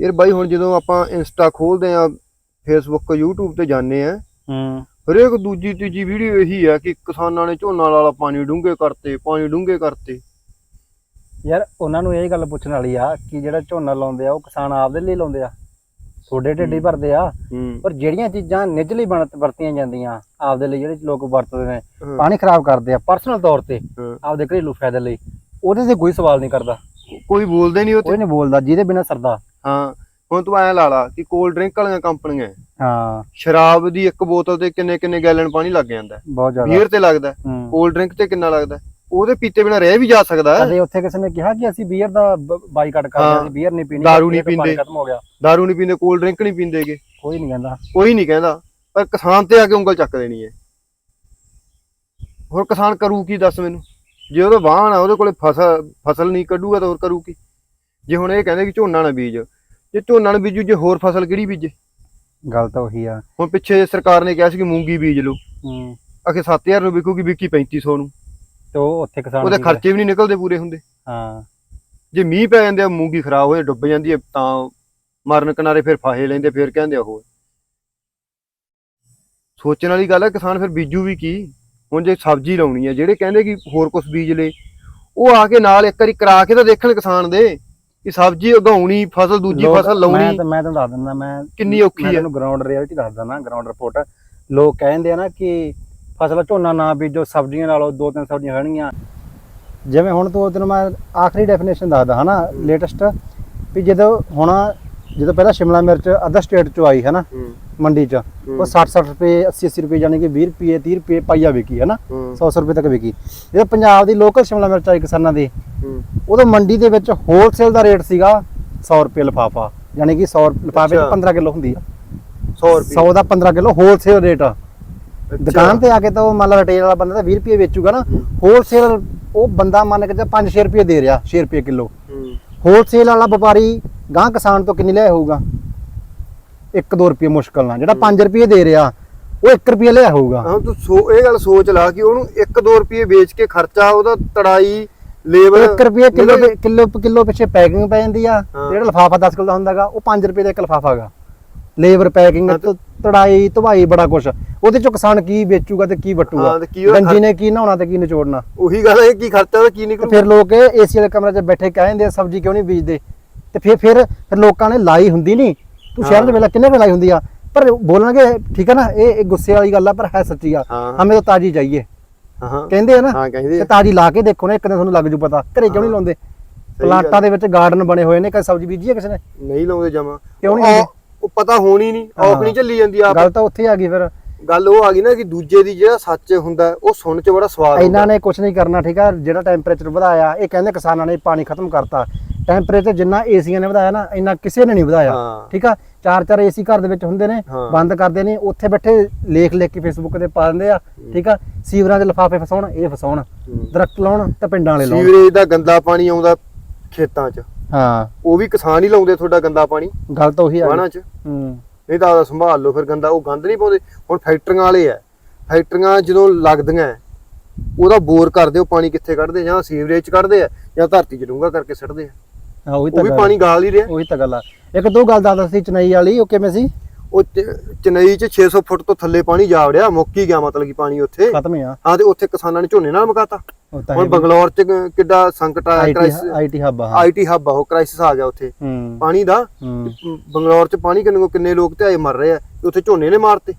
ਯਾਰ ਬਾਈ ਹੁਣ ਜਦੋਂ ਆਪਾਂ ਇੰਸਟਾ ਖੋਲਦੇ ਆ ਫੇਸਬੁੱਕ YouTube ਤੇ ਜਾਂਦੇ ਆ ਹੂੰ। ਹਰੇਕ ਦੂਜੀ ਤੀਜੀ ਵੀਡੀਓ ਇਹੀ ਆ ਕਿ ਕਿਸਾਨਾਂ ਨੇ ਝੋਨਾ ਵਾਲਾ ਪਾਣੀ ਡੂੰਘੇ ਕਰਤੇ ਪਾਣੀ ਡੂੰਘੇ ਕਰਤੇ। ਯਾਰ ਉਹਨਾਂ ਨੂੰ ਇਹ ਗੱਲ ਪੁੱਛਣ ਵਾਲੀ ਆ ਕਿ ਜਿਹੜਾ ਝੋਨਾ ਲਾਉਂਦੇ ਆ ਉਹ ਕਿਸਾਨ ਆਪਦੇ ਲਈ ਲਾਉਂਦੇ ਆ। ਤੁਹਾਡੇ ਢਿੱਡੀ। ਭਰਦੇ ਆ। ਪਰ ਜਿਹੜੀਆਂ ਚੀਜ਼ਾਂ ਨਿੱਜਲੀ ਬਣ- ਵਰਤੀਆਂ ਜਾਂਦੀਆਂ ਆਪਦੇ ਲਈ ਜਿਹੜੇ ਲੋਕ ਵਰਤਦੇ ਨੇ ਪਾਣੀ ਖਰਾਬ ਕਰਦੇ ਆ ਪਰਸਨਲ ਤੌਰ ਤੇ। ਆਪਦੇ ਘਰੇਲੂ ਫਾਇਦੇ ਲਈ ਉਹਦੇ ਤੇ ਕੋਈ ਸਵਾਲ ਨਹੀਂ ਕਰਦਾ। ਕੋਈ ਬੋਲਦੇ ਨਹੀਂ ਉੱਥੇ ਕੋਈ ਨਹੀਂ ਬੋਲਦਾ ਜਿਹਦੇ ਬਿਨਾ ਸਰਦਾ। ਹਾਂ ਹੁਣ ਤੂੰ ਐ ਲਾ ਲਾ ਕਿ ਕੋਲਡ ਡਰਿੰਕ ਵਾਲੀਆਂ ਕੰਪਨੀਆਂ ਹੈ। ਹਾਂ। ਸ਼ਰਾਬ ਦੀ ਇੱਕ ਬੋਤਲ ਤੇ ਕਿੰਨੇ ਕਿੰਨੇ ਗੈਲਨ ਪਾਣੀ ਲੱਗ ਜਾਂਦਾ ਹੈ। ਬਹੁਤ ਜ਼ਿਆਦਾ। ਬੀਅਰ ਤੇ ਲੱਗਦਾ ਹੈ, ਕੋਲਡ ਡਰਿੰਕ ਤੇ ਕਿੰਨਾ ਲੱਗਦਾ ਹੈ। ਉਹਦੇ ਪੀਤੇ ਬਿਨਾ ਰਹਿ ਵੀ ਜਾ ਸਕਦਾ ਹੈ ਕਦੇ ਉੱਥੇ ਕਿਸੇ ਨੇ ਕਿਹਾ ਕਿ ਅਸੀਂ ਬੀਅਰ ਦਾ ਬਾਈਕਾਟ ਕਰਦੇ ਹਾਂ। ਹਾਂ ਬੀਅਰ ਨਹੀਂ ਪੀਣੀ ਦਾਰੂ ਨਹੀਂ ਪੀਂਦੇ। ਖਤਮ ਹੋ ਗਿਆ। ਦਾਰੂ ਨਹੀਂ ਪੀਂਦੇ ਕੋਲਡ ਡਰਿੰਕ ਨਹੀਂ ਪੀਂਦੇਗੇ ਕੋਈ ਨਹੀਂ ਕਹਿੰਦਾ। ਕੋਈ ਨਹੀਂ ਕਹਿੰਦਾ। ਪਰ ਕਿਸਾਨ ਤੇ ਆ ਕੇ ਉਂਗਲ ਚੱਕ ਦੇਣੀ ਹੈ ਹੋਰ ਕਿਸਾਨ ਕਰੂ ਕੀ ਦੱਸ ਮੈਨੂੰ। ਜੇ ਉਹਦਾ ਵਾਹਣ ਆ ਉਹਦੇ ਕੋਲੇ ਫਸਲ ਫਸਲ ਨਹੀਂ ਕੱਢੂਗਾ ਤਾਂ ਹੋਰ ਕਰੂ ਕੀ ਜੇ ਹੁਣ ਇਹ ਕਹਿੰਦੇ ਕਿ ਝੋਨਾ ਨਾ ਬੀਜ ਜੇ ਝੋਨਾ ਨਾ ਬੀਜੂ ਜੇ ਹੋਰ ਫਸਲ ਕਿਹੜੀ ਬੀਜੇ? ਗੱਲ ਤਾਂ ਉਹੀ ਆ। ਹੁਣ ਪਿੱਛੇ ਸਰਕਾਰ ਨੇ ਕਿਹਾ ਸੀ ਕਿ ਮੂੰਗੀ ਬੀਜ ਲਓ। ਹੂੰ। ਅਖੇ 7000 ਨੂੰ ਵਿਕੂਗੀ ਵਿਕੀ 3500 ਨੂੰ। ਤੇ ਉਹ ਉੱਥੇ ਕਿਸਾਨ ਉਹਦੇ? ਖਰਚੇ ਵੀ ਨਹੀਂ ਨਿਕਲਦੇ ਪੂਰੇ ਹੁੰਦੇ। ਹਾਂ। ਜੇ ਮੀਂਹ ਪੈ ਜਾਂਦੇ ਆ ਮੂੰਗੀ ਖਰਾਬ ਹੋ ਜਾਂਦੀ ਡੁੱਬ ਜਾਂਦੀ ਹੈ ਤਾਂ ਮਰਨ ਕਿਨਾਰੇ ਫਿਰ ਫਾਹੇ ਲੈਂਦੇ ਫਿਰ ਕਹਿੰਦੇ ਆ ਉਹ। ਸੋਚਣ ਵਾਲੀ ਗੱਲ ਹੈ ਕਿਸਾਨ ਫਿਰ ਬੀਜੂ ਵੀ ਕੀ? ਹੁਣ ਜੇ ਸਬਜ਼ੀ ਲਾਉਣੀ ਹੈ ਜਿਹੜੇ ਕਹਿੰਦੇ ਕਿ ਹੋਰ ਕੁਝ ਬੀਜ ਲੇ ਉਹ ਆ ਕੇ ਨਾਲ ਇੱਕ ਵਾਰੀ ਕਰਾ ਕੇ ਤਾਂ ਦੇਖਣ ਕਿਸਾਨ ਦੇ। ਕਿ ਸਬਜ਼ੀ ਉਗਾਉਣੀ ਫਸਲ ਦੂਜੀ ਲੋਕ- ਫਸਲ ਮੈਂ ਲਾਉਣੀ ਤਾਂ ਮੈਂ ਤੁਹਾਨੂੰ ਦੱਸ ਦਿੰਦਾ ਮੈਂ ਕਿੰਨੀ ਔਖੀ ਮੈਂ ਹੈ? ਤੁਹਾਨੂੰ ਗਰਾਊਂਡ ਰਿਐਲਿਟੀ ਦੱਸ ਦਿੰਦਾ ਗਰਾਊਂਡ ਰਿਪੋਰਟ ਲੋਕ ਕਹਿੰਦੇ ਆ ਨਾ ਕਿ ਫਸਲ ਝੋਨਾ ਨਾ ਬੀਜੋ ਸਬਜ਼ੀਆਂ ਲਾ ਲਓ ਦੋ ਤਿੰਨ ਸਬਜ਼ੀਆਂ ਖੜੀਆਂ ਜਿਵੇਂ ਹੁਣ ਤੋਂ ਤੈਨੂੰ ਮੈਂ ਆਖਰੀ ਡੈਫੀਨੇਸ਼ਨ ਦੱਸਦਾ ਹਨਾ? ਲੇਟੈਸਟ ਵੀ ਜਦੋਂ ਹੁਣ ਜਦੋਂ ਪਹਿਲਾਂ ਸ਼ਿਮਲਾ ਮਿਰਚ ਅਦਰ ਸਟੇਟ ਚੋਂ ਆਈ ਹੈ ਨਾ ਹੂੰ, ਮੰਡੀ ਚ। ਉਹ 60 60 ਰੁਪਏ 80 80 ਰੁਪਏ ਯਾਨੀ ਕਿ 20 ਰੁਪਏ 30 ਰੁਪਏ ਪਾਈਆ ਵਿਕੀ ਹੈ ਨਾ ਹੂੰ, 100 100 ਰੁਪਏ ਤੱਕ ਵਿਕੀ। ਜਦੋਂ ਪੰਜਾਬ ਦੀ ਲੋਕਲ ਸ਼ਿਮਲਾ ਮਿਰਚ ਆਈ ਕਿਸਾਨਾਂ ਦੀ। ਉਦੋਂ ਮੰਡੀ ਦੇ ਵਿੱਚ ਹੋਲਸੇਲ ਦਾ ਰੇਟ ਸੀਗਾ 100 ਰੁਪਏ ਲਿਫਾਫਾ। ਯਾਨੀ ਕਿ 100 ਲਿਫਾਫੇ ਅੱਛਾ। ਚ 15 ਕਿਲੋ ਹੁੰਦੀ ਆ। 100 ਰੁਪਏ। 100 ਦਾ 15 ਕਿਲੋ ਹੋਲਸੇਲ ਰੇਟ। ਦੁਕਾਨ ਤੇ ਆ ਕੇ ਤਾਂ ਉਹ ਮੰਨ ਲਾ ਰਿਟੇਲ ਵਾਲਾ ਬੰਦਾ ਤਾਂ 20 ਰੁਪਏ ਵੇਚੂਗਾ ਨਾ। ਹੋਲਸੇਲ ਉਹ ਬੰਦਾ ਮੰਨ ਕੇ 5-6 ਰੁਪਏ ਦੇ ਰਿਹਾ 6 ਰੁਪਏ ਕਿਲੋ। ਹੋਲਸੇਲ ਵਾਲਾ ਵਪਾਰੀ ਗਾਂ ਕਿਸਾਨ ਤੋਂ ਕਿੰਨੀ ਲਿਆ ਹੋਊਗਾ? 1-2 ਰੁਪਏ ਮੁਸ਼ਕਲ ਨਾਲ। ਜਿਹੜਾ 5 ਰੁਪਏ ਦੇ ਰਿਹਾ ਉਹ 1 ਰੁਪਏ ਲਿਆ ਹੋਊਗਾ। ਹਾਂ ਤੂੰ ਸੋ ਇਹ ਗੱਲ ਸੋਚ ਲਾ ਕਿ ਉਹਨੂੰ 1-2 ਰੁਪਏ ਵੇਚ ਕੇ ਖਰਚਾ ਉਹਦਾ ਤੜਾਈ ਲੇਬਰ 1 ਰੁਪਏ ਕਿਲੋ ਕਿਲੋ ਕਿਲੋ ਪਿੱਛੇ ਪੈਕਿੰਗ ਪੈ ਜਾਂਦੀ ਆ। ਤੇ ਜਿਹੜਾ ਲਫਾਫਾ 10 ਕਿਲੋ ਦਾ ਹੁੰਦਾਗਾ ਉਹ 5 ਰੁਪਏ ਦਾ ਇੱਕ ਲਫਾਫਾ ਹੈਗਾ। ਲੇਬਰ ਪੈਕਿੰਗ ਤੇ- ਤੜਾਈ ਧਵਾਈ ਬੜਾ ਕੁਛ। ਉਹਦੇ ਚੋਂ ਕਿਸਾਨ ਕੀ ਵੇਚੂਗਾ ਤੇ ਕੀ ਵਟੂਗਾ? ਤੇ ਗੰਜੀ ਨੇ ਕੀ ਨਹਾਉਣਾ ਤੇ ਕੀ ਨਿਚੋੜਨਾ? ਉਹੀ ਗੱਲ ਹੈ ਕੀ ਖਰਚਾ ਉਹਦਾ ਕੀ ਤੇ ਨਿਕਲੂ ਫਿਰ ਲੋਕ ਏਸੀ ਵਾਲੇ ਕਮਰੇ 'ਚ ਬੈਠੇ ਕਹਿੰਦੇ ਸਬਜ਼ੀ ਕਿਉਂ ਨਹੀਂ ਬੀਜਦੇ ਤੇ ਫਿਰ ਫਿਰ ਫਿਰ ਲੋਕਾਂ ਨੇ ਲਾਈ ਹੁੰਦੀ ਨਹੀਂ ਤੂੰ ਸ਼ਹਿਰ ਦੇ। ਵੇਲੇ ਕਿੰਨੇ ਕੁ ਲਾਈ ਹੁੰਦੀ ਆ? ਪਰ ਬੋਲਣਗੇ ਠੀਕ ਹੈ ਨਾ ਇਹ ਗੁੱਸੇ ਵਾਲੀ ਗੱਲ ਆ ਪਰ ਹੈ ਸੱਚੀ ਆ। ਹਮੇ ਤਾਂ ਤਾਜੀ ਚਾਹੀਏ ਹਾਂ, ਕਹਿੰਦੇ ਆ ਨਾ ਹਾਂ ਕਹਿੰਦੇ ਕਿ। ਤਾਜੀ ਲਾ ਕੇ ਦੇਖੋ ਨਾ ਇੱਕ ਦਿਨ ਤੁਹਾਨੂੰ ਲੱਗ ਜੂ ਪਤਾ। ਘਰੇ ਕਿਉਂ ਨਹੀਂ। ਲਾਉਂਦੇ? ਪਲਾਟਾਂ ਦੇ ਵਿੱਚ ਗਾਰਡਨ ਬਣੇ ਹੋਏ ਨੇ ਕਦੇ ਸਬਜ਼ੀ ਬੀਜੀ ਹੈ ਕਿਸੇ ਨੇ? ਨਹੀਂ ਲਾਉਂਦੇ ਜਮਾ। ਕਿਉਂ ਨਹੀਂ ਉਹ- ਪਤਾ ਹੋਣੀ ਨਹੀਂ ਔਖ ਨਹੀਂ ਚੱਲੀ ਜਾਂਦੀ ਆਪ। ਗੱਲ ਤਾਂ ਉੱਥੇ ਆ ਗਈ ਫਿਰ। ਗੱਲ ਉਹ ਆ ਗਈ ਨਾ ਕਿ ਦੂਜੇ ਦੀ ਜਿਹੜਾ ਸੱਚ ਹੁੰਦਾ ਉਹ ਸੁਣ ਚ ਬੜਾ ਸਵਾਦ ਇਹਨਾਂ ਨੇ ਕੁਝ ਨਹੀਂ ਕਰਨਾ ਠੀਕ ਆ? ਜਿਹੜਾ ਟੈਂਪਰੇਚਰ ਵਧਾਇਆ ਇਹ ਕਹਿੰਦੇ ਕਿਸਾਨਾਂ ਨੇ ਪਾਣੀ ਖਤਮ ਕਰਤਾ। ਟੈਂਪਰੇਚਰ ਜਿੰਨਾ ਏਸੀਆਂ ਨੇ ਵਧਾਇਆ ਨਾ ਇੰਨਾ ਕਿਸੇ ਨੇ ਨਹੀਂ ਵਧਾਇਆ। ਹਾਂ। ਠੀਕ ਆ? ਚਾਰ ਚਾਰ ਏਸੀ ਘਰ ਦੇ ਵਿੱਚ ਹੁੰਦੇ ਨੇ ਹਾਂ। ਬੰਦ ਕਰਦੇ ਨੇ ਉੱਥੇ ਬੈਠੇ ਲੇਖ ਲਿਖ ਕੇ ਫੇਸਬੁੱਕ ਤੇ ਪਾ ਦਿੰਦੇ ਆ ਠੀਕ ਆ? ਸੀਵਰਾਂ ਦੇ ਲਿਫਾਫੇ ਫਸਾਉਣ ਇਹ ਫਸਾਉਣ। ਦਰਖਤ ਲਾਉਣ ਤੇ ਪਿੰਡਾਂ ਵਾਲੇ ਲਾਉਣ। ਸੀਵਰੇਜ ਦਾ ਗੰਦਾ ਪਾਣੀ ਆਉਂਦਾ ਖੇਤਾਂ 'ਚ। ਹਾਂ। ਉਹ ਵੀ ਕਿਸਾਨ ਹੀ ਲਾਉਂਦੇ ਤੁਹਾਡਾ ਗੰਦਾ ਪਾਣੀ? ਗੱਲ ਤਾਂ ਉਹੀ ਆ। ਵਾਹਣਾ 'ਚ? ਹੂੰ। ਨਹੀਂ ਤਾਂ ਆਦਾ ਸੰਭਾਲ ਲਓ ਫਿਰ ਗੰਦਾ ਉਹ ਗੰਦ ਨਹੀਂ ਪਾਉਂਦੇ। ਹੁਣ ਫੈਕਟਰੀਆਂ ਵਾਲੇ ਆ। ਫੈਕਟਰੀਆਂ ਜਦੋਂ ਲੱਗਦੀਆਂ ਹੈ, ਉਹਦਾ ਬੋਰ ਕਰਦੇ ਉਹ ਪਾਣੀ ਕਿੱਥੇ ਕੱਢਦੇ? ਜਾਂ ਸੀਵਰੇਜ 'ਚ ਕੱਢਦੇ ਆ ਜਾਂ ਧਰਤੀ 'ਚ ਡੂੰਘਾ ਕਰਕੇ ਸਿੱਟਦੇ ਆ। ਹਾਂ ਉਹੀ ਉਹ ਤਾਂ ਵੀ ਗੱਲ ਪਾਣੀ ਗਾਲ ਹੀ ਰਿਹਾ। ਉਹੀ ਤਾਂ ਗੱਲ ਆ। ਇੱਕ ਦੋ ਗੱਲ ਦੱਸਦਾ ਸੀ ਚਨਈ ਵਾਲੀ ਉਹ ਕਿਵੇਂ ਸੀ? ਉਹ ਚ- ਚੇਨਈ 'ਚ 600 ਫੁੱਟ ਤੋਂ ਥੱਲੇ ਪਾਣੀ ਜਾ ਵੜਿਆ ਮੁੱਕ ਹੀ ਗਿਆ ਮਤਲਬ ਕਿ ਪਾਣੀ ਉੱਥੇ। ਖਤਮ ਹੀ ਆ। ਹਾਂ ਤੇ ਉੱਥੇ ਕਿਸਾਨਾਂ ਨੇ ਝੋਨੇ ਨਾਲ ਮਕਾਤਾ। ਉਹ ਤਾਂ ਹੁਣ ਬੰਗਲੌਰ 'ਚ ਕ- ਕਿੱਡਾ ਸੰਕਟ ਆਇਆ ਕ੍ਰਾਈਸਿਸ ਆਈਟੀ ਹੱਬ ਆ ਹਾਂ। ਆਈਟੀ ਹੱਬ ਆ ਉਹ ਕ੍ਰਾਈਸਿਸ ਆ ਗਿਆ ਉੱਥੇ। ਹੂੰ। ਪਾਣੀ ਦਾ। ਹੂੰ। ਬੰਗਲੌਰ 'ਚ ਪਾਣੀ ਕਿੰਨੇ ਕਿੰਨੇ ਲੋਕ ਤੇ ਆਏ ਮਰ ਰਹੇ ਆ ਤੇ ਉੱਥੇ ਝੋਨੇ ਨੇ ਮਾਰਤੇ।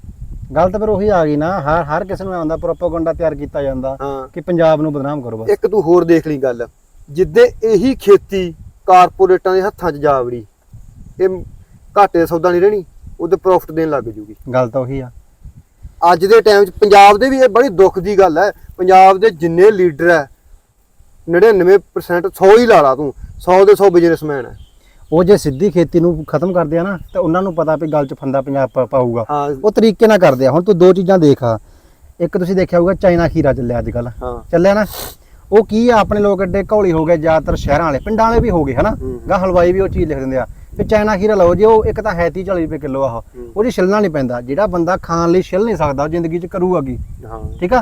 ਗੱਲ ਤਾਂ ਫਿਰ ਉਹੀ ਆ ਗਈ ਨਾ ਹਰ ਹਰ ਕਿਸੇ ਨੂੰ ਆਉਂਦਾ ਪ੍ਰੋਪਾਗੈਂਡਾ ਤਿਆਰ ਕੀਤਾ ਜਾਂਦਾ ਹਾਂ। ਕਿ ਪੰਜਾਬ ਨੂੰ ਬਦਨਾਮ ਕਰੋ ਬਸ। ਇੱਕ ਤੂੰ ਹੋਰ ਦੇਖ ਲਈ ਗੱਲ। ਜਿੱਦੇ ਇਹੀ ਖੇਤੀ ਕਾਰਪੋਰੇਟਾਂ ਦੇ ਹੱਥਾਂ 'ਚ ਜਾ ਵੜੀ ਇਹ ਘਾਟੇ ਦਾ ਸੌਦਾ ਨਹੀਂ ਰਹਿਣੀ ਉਹਦੇ ਪ੍ਰੋਫਿਟ ਦੇਣ ਲੱਗ ਜੂਗੀ। ਗੱਲ ਤਾਂ ਉਹੀ ਆ। ਅੱਜ ਦੇ ਟਾਈਮ 'ਚ ਪੰਜਾਬ ਦੇ ਵੀ ਇਹ ਬੜੀ ਦੁੱਖ ਦੀ ਗੱਲ ਹੈ। ਪੰਜਾਬ ਦੇ ਜਿੰਨੇ ਲੀਡਰ ਹੈ 99% 100 ਹੀ ਲਾ ਲਾ ਤੂੰ। 100 ਦੇ 100 ਬਿਜ਼ਨਸਮੈਨ ਹੈ। ਉਹ ਜੇ ਸਿੱਧੀ ਖੇਤੀ ਨੂੰ ਖਤਮ ਕਰਦੇ ਆ ਨਾ ਤਾਂ ਉਹਨਾਂ ਨੂੰ ਪਤਾ ਵੀ ਗੱਲ 'ਚ ਫੰਦਾ ਪੰਜਾਬ ਪਾਊਗਾ। ਉਹ ਤਰੀਕੇ ਨਾਲ ਕਰਦੇ ਆ। ਹੁਣ ਤੂੰ ਦੋ ਚੀਜ਼ਾਂ ਦੇਖ ਆ। ਇੱਕ ਤੁਸੀਂ ਦੇਖਿਆ ਹੋਊਗਾ ਚਾਈਨਾ ਖੀਰਾ ਚੱਲਿਆ ਅੱਜ ਕੱਲ ਚੱਲਿਆ ਨਾ? ਉਹ ਕੀ ਆ ਆਪਣੇ ਲੋਕ ਐਡੇ ਘੌਲੀ ਹੋ ਗਏ ਜ਼ਿਆਦਾਤਰ ਸ਼ਹਿਰਾਂ ਵਾਲੇ ਪਿੰਡਾਂ ਵਾਲੇ ਵੀ ਹੋ ਗਏ ਹਨਾ। ਗਾ ਹਲਵਾਈ ਵੀ ਉਹ ਚੀਜ਼ ਲਿਖ ਦਿੰਦੇ ਆ। ਵੀ ਚਾਈਨਾ ਖੀਰਾ ਲਓ ਜੀ ਉਹ ਇੱਕ ਤਾਂ ਹੈ 30 40 ਰੁਪਏ ਕਿਲੋ ਆ ਉਹ ਛਿਲਣਾ ਨਹੀਂ ਪੈਂਦਾ। ਜਿਹੜਾ ਬੰਦਾ ਖਾਣ ਲਈ ਛਿਲ ਨਹੀਂ ਸਕਦਾ ਉਹ ਜ਼ਿੰਦਗੀ 'ਚ ਕਰੂਗਾ ਕੀ? ਠੀਕ ਆ?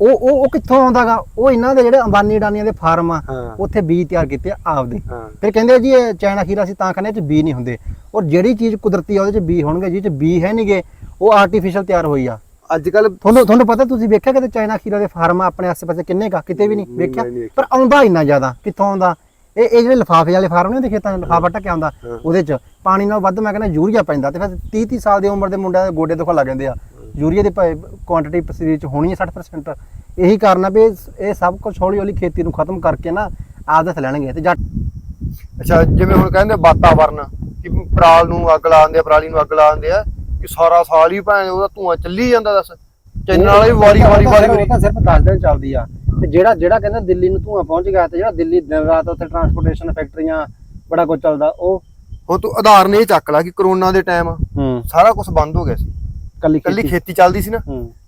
ਉਹ ਉਹ ਉਹ ਕਿੱਥੋਂ ਆਉਂਦਾਗਾ ਉਹ ਇਹਨਾਂ ਦੇ ਜਿਹੜੇ ਅੰਬਾਨੀ ਡਾਨੀਆਂ ਦੇ ਫਾਰਮ ਆ ਉੱਥੇ ਬੀਜ ਤਿਆਰ ਕੀਤੇ ਆ ਆਪਦੇ। ਫਿਰ ਕਹਿੰਦੇ ਜੀ ਇਹ ਚਾਈਨਾ ਖੀਰਾ ਸੀ ਤਾਂ ਕਹਿੰਦੇ ਚ ਬੀ ਨਹੀਂ ਹੁੰਦੇ। ਔਰ ਜਿਹੜੀ ਚੀਜ਼ ਕੁਦਰਤੀ ਆ ਉਹਦੇ ਚ ਬੀ ਹੋਣਗੇ ਜਿਹਦੇ ਚ ਬੀ ਹੈ ਨਹੀਂਗੇ ਉਹ ਆਰਟੀਫੀਸ਼ੀਅਲ ਤਿਆਰ ਹੋਈ ਆ। ਅੱਜ ਕੱਲ ਤੁਹਾਨੂੰ ਤੁਹਾਨੂੰ ਪਤਾ ਤੁਸੀਂ ਵੇਖਿਆ ਕਿਤੇ ਚਾਈਨਾ ਖੀਰਾ ਦੇ ਫਾਰਮ ਆਪਣੇ ਆਸ-ਪਾਸੇ ਕਿੰਨੇ ਕਾ ਕਿਤੇ ਵੀ ਨਹੀਂ ਵੇਖਿਆ। ਪਰ ਆਉਂਦਾ ਇੰਨਾ ਜ਼ਿਆਦਾ। ਕਿੱਥੋਂ ਆਉਂਦਾ? ਇਹ ਇਹ ਜਿਹੜੇ ਲਿਫਾਫੇ ਵਾਲੇ ਫਾਰਮ ਨੇ ਖੇਤਾਂ 'ਚ ਲਿਫਾਫਾ ਟੱਕਿਆ ਆਉਂਦਾ। ਉਹਦੇ 'ਚ ਪਾਣੀ ਨਾਲ ਵੱਧ ਮੈਂ ਕਹਿੰਦਾ ਯੂਰੀਆ ਪੈਂਦਾ ਤੇ ਫਿਰ 30 30 ਸਾਲ ਦੀ ਉਮਰ ਦੇ ਮੁੰਡਿਆਂ ਦੇ ਗੋਡੇ ਦੁਖਣ ਲੱਗ ਜਾਂਦੇ ਆ। ਯੂਰੀਆ ਦੀ ਕੁਆਂਟੀਟੀ ਸਰੀਰ 'ਚ ਹੋਣੀ ਹੈ 60% ਇਹੀ ਕਾਰਨ ਆ ਵੀ ਇਹ ਸਭ ਕੁਝ ਹੌਲੀ ਹੌਲੀ ਖੇਤੀ ਨੂੰ ਖਤਮ ਕਰਕੇ ਨਾ ਹੱਥ ਲੈਣਗੇ ਤੇ ਜੱਟ ਅੱਛਾ ਜਿਵੇਂ ਹੁਣ ਕਹਿੰਦੇ ਵਾਤਾਵਰਨ ਕਿ ਪਰਾਲ ਨੂੰ ਅੱਗ ਲਾ ਦਿੰਦੇ ਆ ਪਰਾਲੀ ਨੂੰ ਅੱਗ ਲਾ ਦਿੰਦੇ ਆ ਕਿ ਸਾਰਾ ਸਾਲ ਹੀ ਭਾਵੇਂ ਉਹਦਾ ਧੂਆਂ ਚੱਲੀ ਜਾਂਦਾ ਦੱਸ। ਚੈਨਲ ਵਾਲੇ ਵਾਰੀ ਵਾਰੀ ਵਾਰੀ ਉਹ ਤਾਂ ਸਿਰਫ 10 ਦਿਨ ਚੱਲਦੀ ਆ। ਤੇ ਜਿਹੜਾ ਜਿਹੜਾ ਕਹਿੰਦਾ ਦਿੱਲੀ ਨੂੰ ਧੂਆਂ ਪਹੁੰਚ ਗਿਆ ਤੇ ਜਿਹੜਾ ਦਿੱਲੀ ਦਿਨ ਰਾਤ ਉੱਥੇ ਟਰਾਂਸਪੋਰਟੇਸ਼ਨ ਫੈਕਟਰੀਆਂ ਬੜਾ ਕੁਝ ਚੱਲਦਾ ਉਹ ਹੁਣ ਤੂੰ ਉਦਾਹਰਨ ਇਹ ਚੱਕ ਲਾ ਕਿ ਕਰੋਨਾ ਦੇ ਟਾਈਮ ਸਾਰਾ ਕੁਝ ਬੰਦ ਹੋ ਗਿਆ ਸੀ। ਕੱਲੀ ਕੱਲੀ ਖੇਤੀ ਚੱਲਦੀ ਸੀ ਨਾ।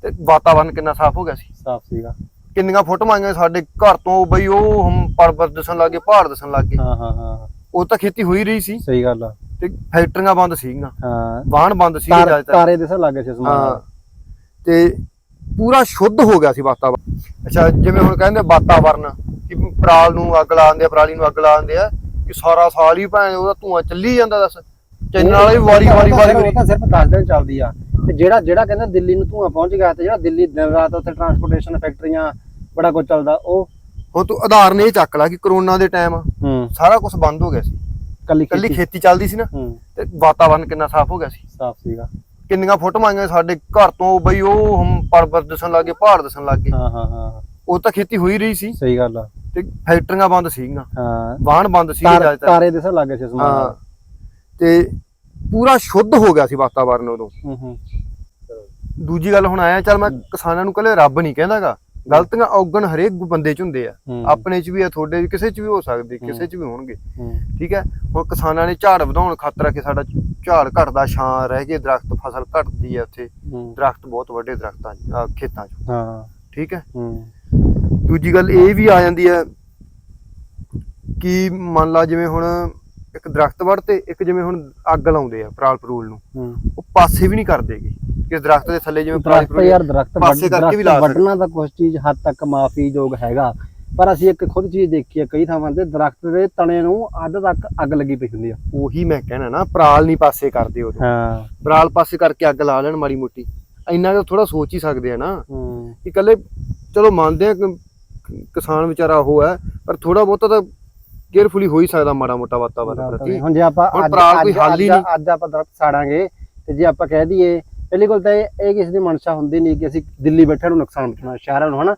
ਤੇ ਵਾਤਾਵਰਨ ਕਿੰਨਾ ਸਾਫ਼ ਹੋ ਗਿਆ ਸੀ। ਸਾਫ਼ ਸੀਗਾ। ਕਿੰਨੀਆਂ ਫੋਟੋਆਂ ਆਈਆਂ ਸਾਡੇ ਘਰ ਤੋਂ ਬਈ ਉਹ ਹਮ ਪਰਬਤ ਦਿਸਣ ਲੱਗੇ ਪਹਾੜ ਦਿਸਣ ਲੱਗੇ ਹਾਂ ਹਾਂ ਹਾਂ। ਉਹ ਤਾਂ ਖੇਤੀ ਹੋਈ ਰਹੀ ਸੀ। ਸਹੀ ਗੱਲ ਆ। ਤੇ ਫੈਕਟਰੀਆਂ ਬੰਦ ਸੀਗੀਆਂ। ਹਾਂ। ਵਾਹਣ ਬੰਦ ਸੀਗੇ ਤਾਰ- ਦੇ ਸਰ ਲੱਗੇ ਸੀ ਸਮਾਨ। ਹਾਂ। ਤੇ ਪੂਰਾ ਸ਼ੁੱਧ ਹੋ ਗਿਆ ਸੀ ਵਾਤਾਵਰਨ। ਅੱਛਾ ਜਿਵੇਂ ਹੁਣ ਕਹਿੰਦੇ ਵਾਤਾਵਰਨ ਕਿ ਪਰਾਲ ਨੂੰ ਅੱਗ ਲਾ ਦਿੰਦੇ ਆ ਪਰਾਲੀ ਨੂੰ ਅੱਗ ਲਾ ਦਿੰਦੇ ਆ ਕਿ ਸਾਰਾ ਸਾਲ ਹੀ ਭਾਵੇਂ ਉਹਦਾ ਧੂਆਂ ਚੱਲੀ ਜਾਂਦਾ ਦੱਸ। ਚੈਨਲ ਵਾਲੇ ਵਾਰੀ ਵਾਰੀ ਵਾਰੀ ਤਾਂ ਸਿਰਫ 10 ਦਿਨ ਚੱਲਦੀ ਆ। ਤੇ ਜਿਹੜਾ ਜਿਹੜਾ ਕਹਿੰਦਾ ਦਿੱਲੀ ਨੂੰ ਧੂਆਂ ਪਹੁੰਚ ਗਿਆ ਤੇ ਜਿਹੜਾ ਦਿੱਲੀ ਦਿਨ ਰਾਤ ਉੱਥੇ ਟਰਾਂਸਪੋਰਟੇਸ਼ਨ ਫੈਕਟਰੀਆਂ ਬੜਾ ਕੁਝ ਚੱਲਦਾ ਉਹ ਹੁਣ ਤੂੰ ਉਦਾਹਰਨ ਇਹ ਚੱਕ ਲਾ ਕਿ ਕਰੋਨਾ ਦੇ ਟਾਈਮ ਹੂੰ। ਸਾਰਾ ਕੁਝ ਬੰਦ ਹੋ ਗਿਆ ਸੀ। ਕੱਲੀ ਕੱਲੀ ਖੇਤੀ। ਚੱਲਦੀ ਸੀ ਨਾ ਹੂੰ। ਤੇ ਵਾਤਾਵਰਨ ਕਿੰਨਾ ਸਾਫ਼ ਹੋ ਗਿਆ ਸੀ। ਸਾਫ਼ ਸੀਗਾ। ਕਿੰਨੀਆਂ ਫੋਟੋਆਂ ਆਈਆਂ ਸਾਡੇ ਘਰ ਤੋਂ ਬਈ ਉਹ ਹਮ ਪਰਬਤ ਦਿਸਣ ਲੱਗੇ ਪਹਾੜ ਦਿਸਣ ਲੱਗੇ ਹਾਂ ਹਾਂ ਹਾਂ। ਉਹ ਤਾਂ ਖੇਤੀ ਹੋਈ ਰਹੀ ਸੀ। ਸਹੀ ਗੱਲ ਆ। ਤੇ ਫੈਕਟਰੀਆਂ ਬੰਦ ਸੀਗੀਆਂ। ਹਾਂ। ਵਾਹਣ ਬੰਦ ਸੀਗੇ ਤਾਰ- ਜ਼ਿਆਦਾਤਰ। ਤਾਰੇ ਦੇ ਸਰ ਲੱਗੇ ਸੀ ਹਾਂ। ਸਮਾਨ ਤੇ ਪੂਰਾ ਸ਼ੁੱਧ ਹੋ ਗਿਆ ਸੀ ਵਾਤਾਵਰਨ ਉਦੋਂ। ਹੂੰ ਹੂੰ। ਦੂਜੀ ਗੱਲ ਹੁਣ ਆਇਆ ਚੱਲ ਮੈਂ ਕਿਸਾਨਾਂ ਨੂੰ ਕੱਲੇ ਰੱਬ ਨਹੀਂ ਕਹਿੰਦਾਗਾ। ਗਲਤੀਆਂ ਔਗਣ ਹਰੇਕ ਬੰਦੇ ਚ ਹੁੰਦੇ ਆ। ਆਪਣੇ ਚ ਵੀ ਆ ਤੁਹਾਡੇ ਚ ਕਿਸੇ ਚ ਵੀ ਹੋ ਸਕਦੇ ਕਿਸੇ ਚ ਵੀ ਹੋਣਗੇ। ਠੀਕ ਹੈ ਹੁਣ ਕਿਸਾਨਾਂ ਨੇ ਝਾੜ ਵਧਾਉਣ ਖਾਤਰ ਕਿ ਸਾਡਾ ਝਾੜ ਘਟਦਾ ਛਾਂ ਰਹਿ ਕੇ ਦਰਖਤ ਫਸਲ ਘਟਦੀ ਹੈ ਉੱਥੇ। ਦਰਖਤ ਬਹੁਤ ਵੱਡੇ ਦਰਖਤਾਂ ਖੇਤਾਂ 'ਚ। ਹਾਂ। ਠੀਕ ਹੈ। ਦੂਜੀ ਗੱਲ ਇਹ ਵੀ ਆ ਜਾਂਦੀ ਹੈ ਕਿ ਮੰਨ ਲਾ ਜਿਵੇਂ ਹੁਣ ਇੱਕ ਦਰਖਤ ਵੜ ਤੇ ਇੱਕ ਜਿਵੇਂ ਹੁਣ ਅੱਗ ਲਾਉਂਦੇ ਆ ਪਰਾਲ ਪਰੂਲ ਨੂੰ ਉਹ ਪਾਸੇ ਵੀ ਨਹੀਂ ਕਰਦੇਗੇ ਕਿ ਦਰਖਤ ਦੇ ਥੱਲੇ ਜਿਵੇਂ ਦਰਖਤ ਯਾਰ ਦਰਖਤ ਪਾਸੇ ਕਰਕੇ ਵੀ ਲਾ ਵੱਢਣਾ ਤਾਂ ਕੁਝ ਚੀਜ਼ ਹੱਦ ਤੱਕ ਮਾਫੀਯੋਗ ਹੈਗਾ। ਪਰ ਅਸੀਂ ਇੱਕ ਖੁਦ ਚੀਜ਼ ਦੇਖੀ ਹੈ ਕਈ ਥਾਵਾਂ ਤੇ ਦਰਖਤ ਦੇ ਤਣੇ ਨੂੰ ਅੱਧ ਤੱਕ ਅੱਗ ਲੱਗੀ ਪਈ ਹੁੰਦੀ ਆ। ਉਹੀ ਮੈਂ ਕਹਿਣਾ ਨਾ ਪਰਾਲ ਨਹੀਂ ਪਾਸੇ ਕਰਦੇ ਉਦੋਂ। ਹਾਂ। ਪਰਾਲ ਪਾਸੇ ਕਰਕੇ ਅੱਗ ਲਾ ਲੈਣ ਮਾੜੀ ਮੋਟੀ। ਇੰਨਾ ਕੁ ਥੋੜਾ ਸੋਚ ਹੀ ਸਕਦੇ ਆ ਨਾ। ਕਿ ਇਕੱਲੇ ਚਲੋ ਮੰਨਦੇ ਆ ਕਿਸਾਨ ਵਿਚਾਰਾ ਉਹ ਹੈ ਪਰ ਥੋੜਾ ਬਹੁਤਾ ਤਾਂ ਕੇਅਰਫੁਲੀ ਹੋ ਹੀ ਸਕਦਾ ਮਾੜਾ ਮੋਟਾ ਵਾਤਾਵਰਨ ਪ੍ਰਤੀ। ਹੁਣ ਜੇ ਆਪਾਂ। ਅੱਜ ਆਪਾਂ ਦਰਖਤ ਸਾੜਾਂਗੇ ਤੇ ਜੇ ਆਪਾਂ ਕਹਿ ਦਈਏ ਪਹਿਲੀ ਗੱਲ ਤਾਂ ਇਹ ਇਹ ਕਿਸੇ ਦੀ ਮਨਸ਼ਾ ਹੁੰਦੀ ਨਹੀਂ ਕਿ ਅਸੀਂ ਦਿੱਲੀ ਬੈਠੇ ਨੂੰ ਨੁਕਸਾਨ ਪਹੁੰਚਾਉਣਾ ਸ਼ਹਿਰਾਂ ਨੂੰ ਹਨਾ?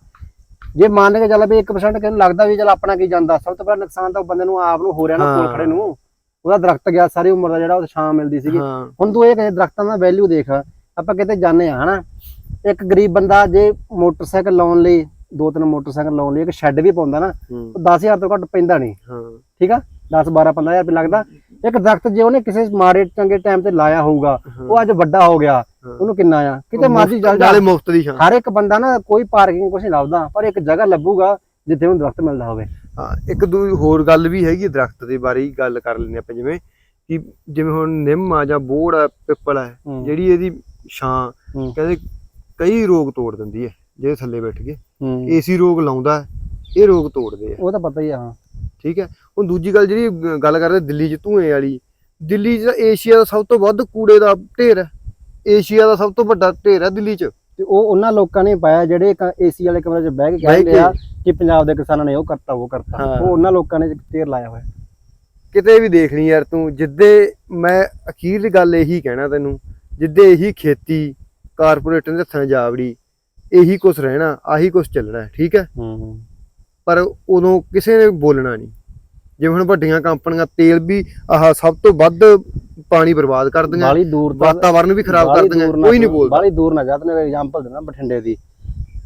ਜੇ ਮੰਨ ਕੇ ਚੱਲ ਵੀ 1% ਕਿਹਨੂੰ ਲੱਗਦਾ ਵੀ ਚੱਲ ਆਪਣਾ ਕੀ ਜਾਂਦਾ ਸਭ ਤੋਂ ਪਹਿਲਾਂ ਨੁਕਸਾਨ ਤਾਂ ਉਹ ਬੰਦੇ ਨੂੰ ਆਪ ਨੂੰ ਹੋ ਰਿਹਾ ਨਾ ਕੋਲ। ਖੜੇ ਨੂੰ। ਉਹਦਾ ਦਰਖਤ ਗਿਆ ਸਾਰੀ ਉਮਰ ਦਾ ਜਿਹੜਾ ਉਹ ਛਾਂ ਮਿਲਦੀ ਸੀਗੀ। ਹੁਣ ਤੂੰ ਇਹ ਕਹੇ ਦਰਖਤਾਂ ਦਾ ਵੈਲਿਊ ਦੇਖ ਆਪਾਂ ਕਿਤੇ ਜਾਂਦੇ ਆ ਹਨਾ? ਇੱਕ ਗਰੀਬ ਬੰਦਾ ਜੇ ਮੋਟਰਸਾਈਕਲ ਲਾਉਣ ਲਈ ਦੋ ਤਿੰਨ ਮੋਟਰਸਾਈਕਲ ਲਾਉਣ ਲਈ ਇੱਕ ਸ਼ੈੱਡ ਵੀ ਪਾਉਂਦਾ ਨਾ ਉਹ 10000 ਤੋਂ ਘੱਟ ਪੈਂਦਾ ਨਹੀਂ। ਠੀਕ ਆ? 10 12 15000 ਰੁਪਏ ਲੱਗਦਾ। ਇੱਕ ਦਰਖਤ ਜੇ ਉਹਨੇ ਕਿਸੇ ਮਾੜੇ ਚੰਗੇ ਟਾਈਮ ਤੇ ਲਾਇਆ ਹੋਊਗਾ ਉਹ ਅੱਜ ਵੱਡਾ ਹੋ ਗਿਆ। ਉਹਨੂੰ ਕਿੰਨਾ ਆ? ਕਿਤੇ ਮਰਜ਼ੀ ਚੱਲ ਜਾ। ਨਾਲੇ ਮੁਫਤ ਦੀ ਛਾਂ ਹਰ ਇੱਕ ਬੰਦਾ ਨਾ ਕੋਈ ਪਾਰਕਿੰਗ ਕੁਛ ਨਹੀਂ ਲੱਭਦਾ ਪਰ ਇੱਕ ਜਗ੍ਹਾ ਲੱਭੂਗਾ ਜਿੱਥੇ ਉਹਨੂੰ ਦਰਖਤ ਮਿਲਦਾ ਹੋਵੇ। ਹਾਂ ਇੱਕ ਦੂ ਹੋਰ ਗੱਲ ਵੀ ਹੈਗੀ ਹੈ ਦਰਖਤ ਦੇ ਬਾਰੇ ਹੀ ਗੱਲ ਕਰ ਲੈਂਦੇ ਆਪਾਂ ਜਿਵੇਂ ਕਿ ਜਿਵੇਂ ਹੁਣ ਨਿੰਮ ਆ ਜਾਂ ਬੋੜ ਆ ਪਿੱਪਲ ਆ ਹੂੰ। ਜਿਹੜੀ ਇਹਦੀ ਛਾਂ ਹੂੰ। ਕਹਿੰਦੇ ਕਈ ਰੋਗ ਤੋੜ ਦਿੰਦੀ ਹੈ ਜੇ ਥੱਲੇ ਬੈਠ ਕੇ। ਹੂੰ। ਏਸੀ ਰੋਗ ਲਾਉਂਦਾ ਹੈ, ਇਹ ਰੋਗ ਤੋੜਦੇ ਆ। ਉਹ ਤਾਂ ਪਤਾ ਹੀ ਆ ਹਾਂ। ਠੀਕ ਹੈ ਹੁਣ ਦੂਜੀ ਗੱਲ ਜਿਹੜੀ ਗੱਲ ਕਰਦੇ ਦਿੱਲੀ 'ਚ ਧੂਏ ਵਾਲੀ ਦਿੱਲੀ 'ਚ ਤਾਂ ਏਸ਼ੀਆ ਦਾ ਸਭ ਤੋਂ ਵੱਧ ਕੂੜੇ ਦਾ ਢੇਰ ਹੈ। ਏਸ਼ੀਆ ਦਾ ਸਭ ਤੋਂ ਵੱਡਾ ਢੇਰ ਹੈ ਦਿੱਲੀ 'ਚ। ਤੇ ਉਹ ਉਹਨਾਂ ਲੋਕਾਂ ਨੇ ਪਾਇਆ ਜਿਹੜੇ ਏਸੀ ਵਾਲੇ ਕਮਰੇ 'ਚ ਬਹਿ ਕੇ ਕਹਿੰਦੇ ਆ ਕੇ। ਪੰਜਾਬ ਦੇ ਕਿਸਾਨਾਂ ਨੇ ਉਹ ਕਰਤਾ ਉਹ ਕਰਤਾ। ਉਹ ਉਹਨਾਂ ਲੋਕਾਂ ਨੇ ਢੇਰ ਲਾਇਆ ਹੋਇਆ। ਕਿਤੇ ਵੀ ਦੇਖ ਲਈ ਯਾਰ ਤੂੰ ਜਿੱਦੇ ਮੈਂ ਅਖੀਰਲੀ ਗੱਲ ਇਹੀ ਕਹਿਣਾ ਤੈਨੂੰ ਜਿੱਦੇ ਇਹੀ ਖੇਤੀ ਕਾਰਪੋਰੇਟਾਂ ਦੇ ਹੱਥਾਂ ਜਾਵੜੀ ਇਹੀ ਕੁਝ ਰਹਿਣਾ ਆਹੀ ਕੁਝ ਚੱਲਣਾ ਠੀਕ ਹੂੰ? ਪਰ ਉਦੋਂ ਕਿਸੇ ਨੇ ਬੋਲਣਾ ਨਹੀਂ ਜਿਵੇਂ ਹੁਣ ਵੱਡੀਆਂ ਕੰਪਨੀਆਂ ਤੇਲ ਵੀ ਆਹ ਸਭ ਤੋਂ ਵੱਧ ਪਾਣੀ ਬਰਬਾਦ ਬਾਲੀ ਦੂਰ ਤਾਂ ਵਾਤਾਵਰਨ ਵੀ ਖਰਾਬ ਨਾ ਕੋਈ ਨਹੀਂ ਤੂੰ- ਬੋਲਦਾ। ਬਾਹਲੀ ਦੂਰ ਨਾ ਜਾ ਤੈਨੂੰ ਐਗਜ਼ਾਮਪਲ ਦੇਣਾ ਬਠਿੰਡੇ ਦੀ।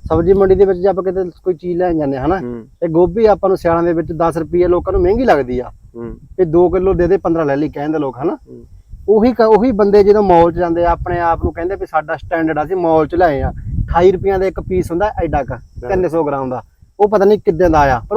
ਸਬਜ਼ੀ ਮੰਡੀ ਦੇ ਵਿੱਚ ਜੇ ਆਪਾਂ ਕਿਤੇ ਕੋਈ ਚੀਜ਼ ਲੈਣ ਜਾਂਦੇ ਹਨਾ? ਤੇ ਗੋਭੀ ਆਪਾਂ ਨੂੰ ਸਿਆਲਾਂ ਦੇ ਵਿੱਚ 10 ਰੁਪਏ ਲੋਕਾਂ ਨੂੰ ਮਹਿੰਗੀ ਲੱਗਦੀ ਆ। ਇਹ 2 ਕਿਲੋ ਦੇ ਦੇ 15 ਲੈ ਲਈ ਕਹਿੰਦੇ ਲੋਕ ਹਨਾ। ਉਹੀ ਉਹੀ ਬੰਦੇ ਜਦੋਂ ਮਾਲ 'ਚ ਜਾਂਦੇ ਆ ਆਪਣੇ ਆਪ ਨੂੰ ਕਹਿੰਦੇ ਵੀ ਸਾਡਾ ਸਟੈਂਡਰਡ ਆ ਅਸੀਂ ਮਾਲ 'ਚ ਲਏ ਆ। 28 ਰੁਪਈਆਂ ਦਾ ਇੱਕ ਪੀਸ ਹੁੰਦਾ ਐਡਾ ਕ 300 ਗ੍ਰਾਮ ਦਾ। ਉਹ ਪਤਾ ਨਹੀਂ ਕਿੱਦਾਂ ਦਾ ਆਇਆ ਪਰ